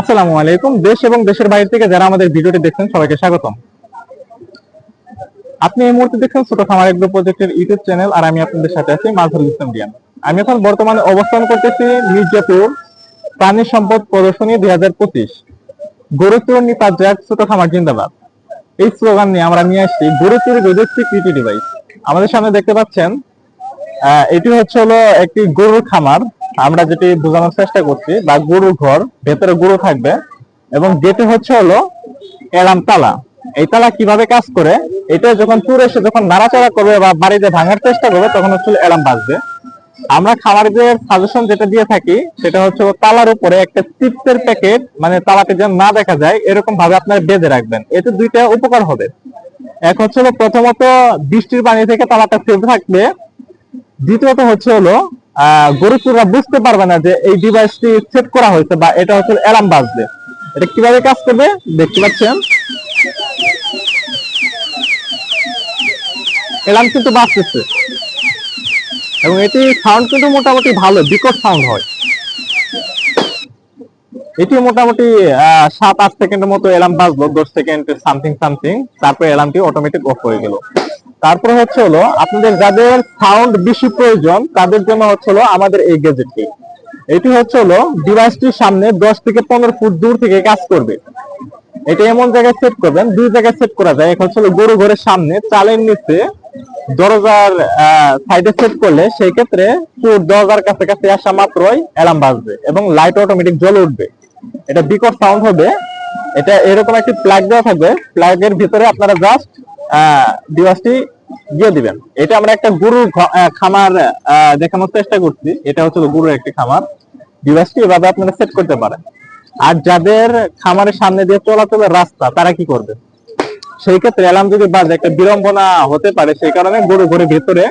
আসসালামু আলাইকুম। দেশ এবং দেশের বাইরে থেকে যারা আমাদের ভিডিওটি দেখছেন, সবাইকে স্বাগতম। আপনি এই মুহূর্তে দেখছেন ছোট খামার এগ্রো প্রজেক্টের ইউটিউব চ্যানেল, আর আমি আপনাদের সাথে আছি মাঝরুল ইসলাম রিয়ান। আমি এখন বর্তমানে অবস্থান করতেছি মির্জাপুর প্রাণী সম্পদ প্রদর্শনী দুই হাজার পঁচিশ। গরু চোর নিপাত যাক ছোট খামার জিন্দাবাদ। এই স্লোগান নিয়ে আমরা নিয়ে আসছি, গরু চুরি রোধের সিকিউরিটি ডিভাইস আমাদের সামনে দেখতে পাচ্ছেন এটি হচ্ছে হলো একটি গরুর খামার। আমরা যেটি বোঝানোর চেষ্টা করছি, বা গরুর ঘর, ভেতরে গরু থাকবে, এবং গেটে হচ্ছে হলো এলাম তালা। এই তালা কীভাবে কাজ করে? এটা যখন চুর এসে যখন নাড়াচাড়া করবে বা বাড়িতে ভাঙার চেষ্টা করবে, তখন হচ্ছে এলাম বাজবে। আমরা খামারিদের সাজেশন যেটা দিয়ে থাকি, সেটা হচ্ছে তালার উপরে একটা চিপসের প্যাকেট মানে তালাতে যেন না দেখা যায় এরকম ভাবে আপনারা বেঁধে রাখবেন। এতে দুইটা উপকার হবে। এক হচ্ছে প্রথমত বৃষ্টির পানি থেকে তালাটা সেভ থাকবে। দ্বিতীয়ত হচ্ছে হলো আহ, গরু চোররা বুঝতে পারবে না যে এই ডিভাইসটি সেট করা হয়েছে বা এটা হচ্ছে অ্যালার্ম বাজবে। এটা কীভাবে কাজ করবে? দেখতে পাচ্ছেন? অ্যালার্ম কিন্তু বাজতেছে। এবং এটি সাউন্ড কিন্তু মোটামুটি ভালো বিকট সাউন্ড হয়। এটি মোটামুটি সাত আট সেকেন্ডের মতো অ্যালার্ম বাজলো দশ সেকেন্ড সামথিং সামথিং তারপরে অ্যালার্মটি অটোমেটিক অফ হয়ে গেল। তারপরে হচ্ছে হলো আপনাদের যাদের সাউন্ড বেশি প্রয়োজন, তাদের জন্য হচ্ছে হলো আমাদের এই গ্যাজেটটি এটি হচ্ছে হলো ডিভাইসটির সামনে দশ থেকে পনেরো ফুট দূর থেকে কাজ করবে। এটা এমন জায়গায় সেট করবেন, দুই জায়গায় সেট করা যায়। এক হচ্ছে হলো গরু ঘরের সামনে, চালের নিচে দরজার সাইডে সেট করলে সেই ক্ষেত্রে চোর দরজার কাছে কাছে আসা মাত্রই অ্যালার্ম বাজবে এবং লাইট অটোমেটিক জ্বলে উঠবে। এটা বিকট সাউন্ড হবে। এটা এরকম একটি প্লাগ দেওয়া থাকবে। প্লাগের ভিতরে আপনারা জাস্ট ডিভাইসটি দিয়ে দিবেন। এটা আমরা একটা গরুর খামার দেখানোর চেষ্টা করছি। এটা হচ্ছে গরুর একটি খামার। ডিভাইসটি এভাবে আপনারা সেট করতে পারেন। আর যাদের খামারের সামনে দিয়ে চলাচলের রাস্তা, তারা কি করবে? সেই ক্ষেত্রে অ্যালার্ম যদি বাজে, একটা বিড়ম্বনা হতে পারে, সেই কারণে গরু ঘরে ভেতরে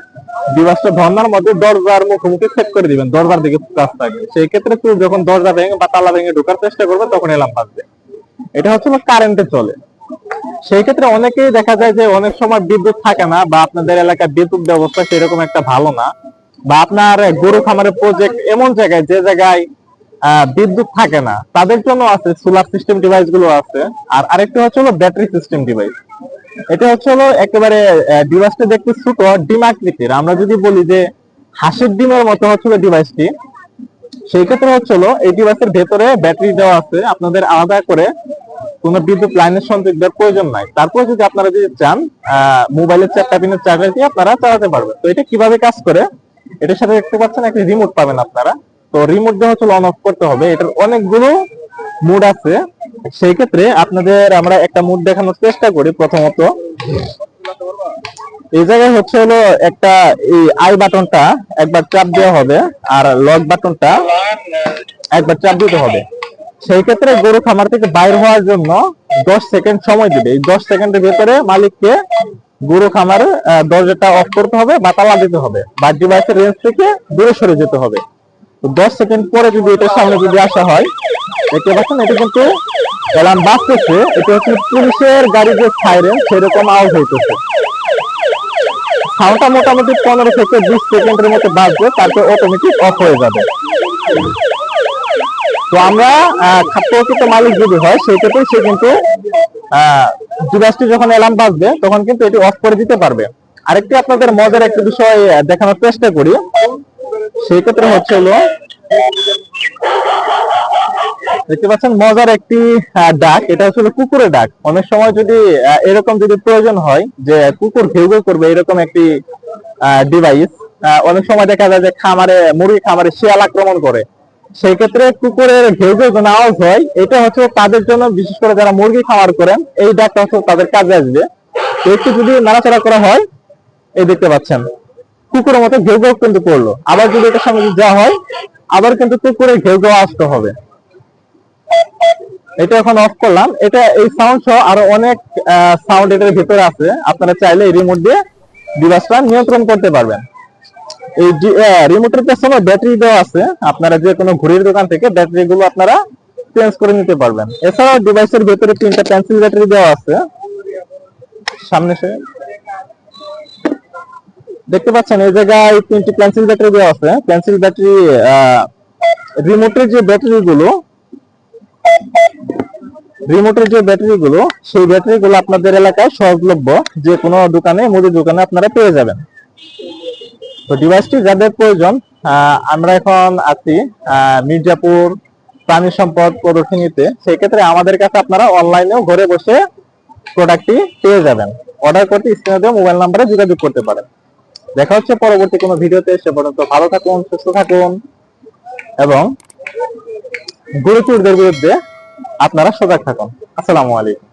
ডিভাইসটা ধর্নার মধ্যে দরজার মুখোমুখি সেট করে দিবেন, দরজার দিকে থাকবে সেই ক্ষেত্রে তুই যখন দরজা ভেঙে বা তালা ভেঙে ঢোকার চেষ্টা করবে, তখন অ্যালার্ম বাজবে। এটা হচ্ছে কারেন্টে চলে। সেই ক্ষেত্রে অনেকেই দেখা যায় যে অনেক সময় বিদ্যুৎ থাকে না বা আপনাদের এলাকায় বিদ্যুৎ ব্যবস্থা সেরকম একটা ভালো না বা আপনার গরু খামারের প্রজেক্ট এমন জায়গায় যে জায়গায় বিদ্যুৎ থাকে না, তাদের জন্য আছে সোলার সিস্টেম ডিভাইসগুলো আছে। আর আরেকটা হচ্ছে হলো ব্যাটারি সিস্টেম ডিভাইস এটা হচ্ছে হলো একেবারে ডিভাইসটা দেখতে ছোট, ডিম আকৃতির। আমরা যদি বলি যে হাঁসের ডিমের মতো হচ্ছে ডিভাইসটি সেই ক্ষেত্রে হচ্ছে এই ডিভাইসের ভেতরে ব্যাটারি দেওয়া আছে, আপনাদের আলাদা করে কোনো বিদ্যুৎ লাইনের সংযোগ দেওয়ার প্রয়োজন নাই। তারপর যদি আপনারা যদি চান মোবাইলের চারটা পিনের চার্জার দিয়ে আপনারা চালাতে পারবেন। তো এটা কীভাবে কাজ করে? এটার সাথে দেখতে পাচ্ছেন একটা রিমোট পাবেন আপনারা। তো রিমোট দিয়ে হচ্ছে অন অফ করতে হবে। এটার অনেকগুলো মুড আছে। সেই ক্ষেত্রে আপনাদের আমরা একটা মুড দেখানোর চেষ্টা করি প্রথমত। এই জায়গায় হচ্ছে হলো একটা এই আই বাটনটা একবার চাপ দেওয়া হবে আর লক বাটনটা একবার চাপ দিতে হবে। সেই ক্ষেত্রে গরু খামার থেকে বাইর হওয়ার জন্য দশ সেকেন্ড সময় দিবে। এই দশ সেকেন্ডের ভেতরে মালিককে গরু খামার দরজাটা অফ করতে হবে বা তালা দিতে হবে। বা ডিভাইসের রেঞ্জ থেকে দূরে সরে যেতে হবে। তো দশ সেকেন্ড পরে যদি এটার সামনে যদি আসা হয়, দেখতে পাচ্ছেন, এটা কিন্তু অ্যালার্ম বাজতেছে এটা হচ্ছে পুলিশের গাড়ি যে সাইরেন সেরকম আওয়াজ হইতেছে। সাউন্ডটা মোটামুটি পনেরো থেকে বিশ সেকেন্ডের মতো বাজবে, তারপর অটোমেটিক অফ হয়ে যাবে। তো আমরা প্রকৃত মালিক যদি হয়, সেই ক্ষেত্রে সে কিন্তু ডিভাইসটি যখন অ্যালার্ম বাজবে, তখন কিন্তু এটি অফ করে দিতে পারবে। আরেকটি আপনাদের মজার একটা বিষয় দেখানোর চেষ্টা করি। সেই ক্ষেত্রে হচ্ছে হলো, দেখতে পাচ্ছেন মজার একটি ডাক। এটা হলো কুকুরের ডাক। অনেক সময় যদি এরকম যদি প্রয়োজন হয় যে কুকুর ঘেউ ঘেউ করবে এরকম একটি ডিভাইস অনেক সময় দেখা যায় যে খামারে, মুরগি খামারে শিয়াল আক্রমণ করে। সেই ক্ষেত্রে কুকুরের ঘেউ ঘেউ যেন আওয়াজ হয়, এটা হচ্ছে তাদের জন্য, বিশেষ করে যারা মুরগি খামার করেন, এই ডাকটা হচ্ছে তাদের কাজে আসবে। একটু যদি নাড়াচাড়া করা হয় এই দেখতে পাচ্ছেন। কুকুরের মতো ঘেউ ঘেউ কিন্তু করল। আবার যদি এটার সঙ্গে দেওয়া হয়, আবার কিন্তু কুকুরের ঘেউ ঘেউ আসতে হবে। এটা এখন অফ করলাম। এটা এই সাউন্ড সহ আরও অনেক সাউন্ড এটার ভিতরে আছে। আপনারা চাইলে এই রিমোট দিয়ে ডিভাইসটা নিয়ন্ত্রণ করতে পারবেন। এই রিমোটের পেছনে ব্যাটারি দেওয়া আছে। আপনারা যে কোনো ঘড়ির দোকান থেকে ব্যাটারি গুলো আপনারা চেঞ্জ করে নিতে পারবেন। এছাড়াও ডিভাইসের ভেতরে তিনটা পেন্সিল ব্যাটারি দেওয়া আছে। সামনে সে দেখতে পাচ্ছেন, এই জায়গায় তিনটি পেন্সিল ব্যাটারি দেওয়া আছে। পেন্সিল ব্যাটারি রিমোটের যে ব্যাটারি গুলো রিমোটের যে ব্যাটারি গুলো সেই ব্যাটারি গুলো আপনাদের এলাকায় সহজলভ্য। যে কোনো দোকানে, মুদি দোকানে আপনারা পেয়ে যাবেন। তো ডিভাইসটি যাদের প্রয়োজন আমরা এখন আছি মির্জাপুর প্রাণী সম্পদ প্রদর্শনীতে। সেই ক্ষেত্রে আমাদের কাছে আপনারা অনলাইনেও ঘরে বসে প্রোডাক্টটি পেয়ে যাবেন। অর্ডার করতে স্ক্রিনে দেওয়া মোবাইল নাম্বারে যোগাযোগ করতে পারেন। দেখা হচ্ছে পরবর্তী কোনো ভিডিওতে, সে পর্যন্ত ভালো থাকুন, সুস্থ থাকুন, এবং গুরুচুরদের বিরুদ্ধে আপনারা সজাগ থাকুন। আসসালামু আলাইকুম।